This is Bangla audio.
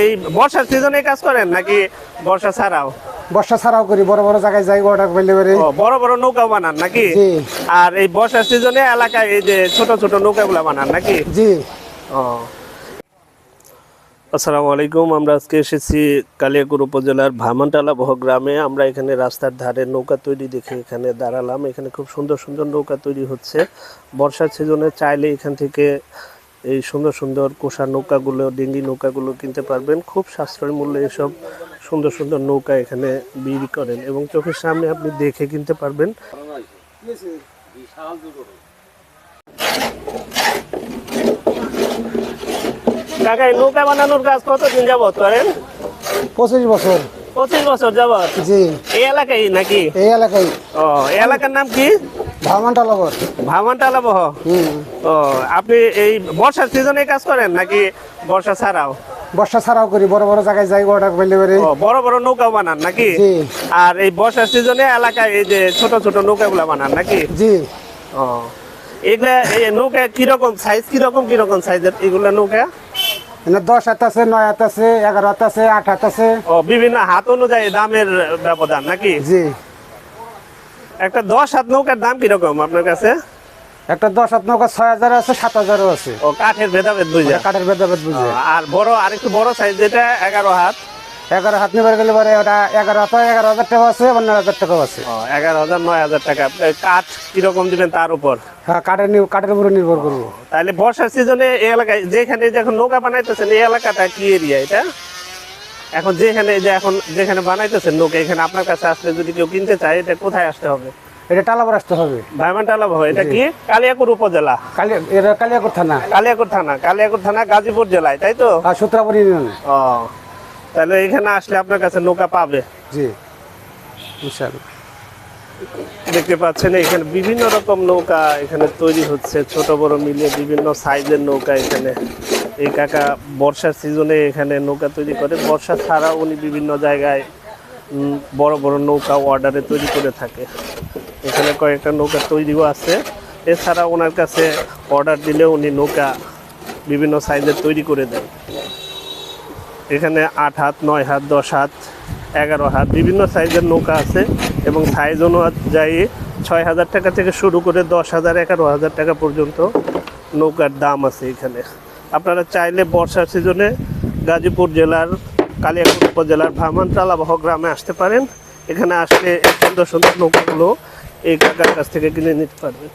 এই বর্ষার সিজনে কাজ করেন নাকি বর্ষা ছাড়াও? বর্ষা ছাড়াও করি বড় বড় জায়গায় যাই অর্ডার করলে পারে। বড় বড় নৌকা বানান নাকি? আর এই বর্ষার সিজনে এলাকায় এই যে ছোট ছোট নৌকাগুলো বানান নাকি? জি। ও। আসসালামু আলাইকুম আমরা আজকে এসেছি কালিয়াকুর উপজেলার ভামানটালা বহ গ্রামে। আমরা এখানে রাস্তার ধারে নৌকা তৈরি দেখে এখানে দাঁড়ালাম। এখানে খুব সুন্দর সুন্দর নৌকা তৈরি হচ্ছে। বর্ষার সিজনে চাইলে এখান থেকে এই সুন্দর সুন্দর কোষা নৌকাগুলো ডিঙ্গি নৌকাগুলো কিনতে পারবেন। খুব সাশ্রয় মূল্যে এসব সুন্দর সুন্দর নৌকা এখানে বিক্রি করেন এবং চোখের সামনে আপনি দেখে কিনতে পারবেন। কাকা নৌকা বানানোর কাজ কতদিন যাবত করেন? পঁচিশ বছর। পঁচিশ বছর যাবত? জি। এই এলাকায় নাকি? এই এলাকায়। ও এলাকার নাম কি? লগর ভামানটালা বহ ও আপনি এই বর্ষার সিজনে কাজ করেন নাকি বর্ষা ছাড়াও? বর্ষা ছাড়াও করি বড় বড় জায়গায় যাই অর্ডার করলে পারে বড় বড় নৌকা বানান নাকি? আর এই বর্ষার সিজনে এলাকায় এই যে ছোট ছোট নৌকাগুলো বানান নাকি? জি। ও এগুলা এই নৌকা কীরকম সাইজ কীরকম কীরকম সাইজের এগুলা নৌকা? দশ হাত আছে নয় হাত আছে এগারো হাত আছে আট হাত আছে। ও বিভিন্ন হাত অনুযায়ী দামের ব্যবধান নাকি? জি। একটা দশ হাত নৌকার দাম কীরকম আপনার কাছে? একটা দশ হাত নৌকা ছয় হাজার আছে সাত হাজারও আছে। ও কাঠের ভেদাভেদ বুঝা। কাঠের ভেদাভেদ বুঝে। আর বড় আরেকটু বড় সাইজ যেটা এগারো হাত। এগারো হাত নিবার গেলে পরে ওটা এগারো হাত এগারো হাজার টাকা আছে অন্য হাজার টাকাও আছে। এগারো হাজার নয় হাজার টাকা। কাঠ কীরকম দিবেন তার উপর? হ্যাঁ কাঠের কাঠের উপরে নির্ভর করব। তাহলে বর্ষার সিজনে এই এলাকায় যেখানে যখন নৌকা বানাইতেছেন এই এলাকাটা কি এরিয়া এটা? এখন যেখানে যে এখন যেখানে বানাইতেছেন নৌকা এখানে আপনার কাছে আসলে যদি কেউ কিনতে চায় এটা কোথায় আসতে হবে? এটা টালাবার আসতে হবে। ভাইমান টালাব এটা কি? কালিয়াকুর উপজেলা। কালিয়া এটা কালিয়াকুর থানা। কালিয়াকুর থানা। কালিয়াকুর থানা গাজীপুর জেলায় তাই তো? আর সূত্রাপুর ইউনিয়ন। ও তাহলে এখানে আসলে আপনার কাছে নৌকা পাবে। জি। ইনশাআল্লাহ। দেখতে পাচ্ছেন এখানে বিভিন্ন রকম নৌকা এখানে তৈরি হচ্ছে। ছোট বড় মিলিয়ে বিভিন্ন সাইজের নৌকা এখানে। এই কাকা বর্ষার সিজনে এখানে নৌকা তৈরি করে। বর্ষা ছাড়া উনি বিভিন্ন জায়গায় বড় বড় নৌকা অর্ডারে তৈরি করে থাকে। এখানে কয়েকটা নৌকা তৈরিও আছে। এছাড়া ওনার কাছে অর্ডার দিলে উনি নৌকা বিভিন্ন সাইজের তৈরি করে দেন এখানে আট হাত, নয় হাত, দশ হাত, এগারো হাত বিভিন্ন সাইজের নৌকা আছে এবং সাইজ অনুযায়ী ছয় হাজার টাকা থেকে শুরু করে দশ হাজার, এগারো হাজার টাকা পর্যন্ত নৌকার দাম আছে এখানে। আপনারা চাইলে বর্ষার সিজনে গাজীপুর জেলার কালিয়াকুর উপজেলার ভামানটালাবহ গ্রামে আসতে পারেন। এখানে আসলে সুন্দর সুন্দর নৌকাগুলো এই কাকার কাছ থেকে কিনে নিতে পারবেন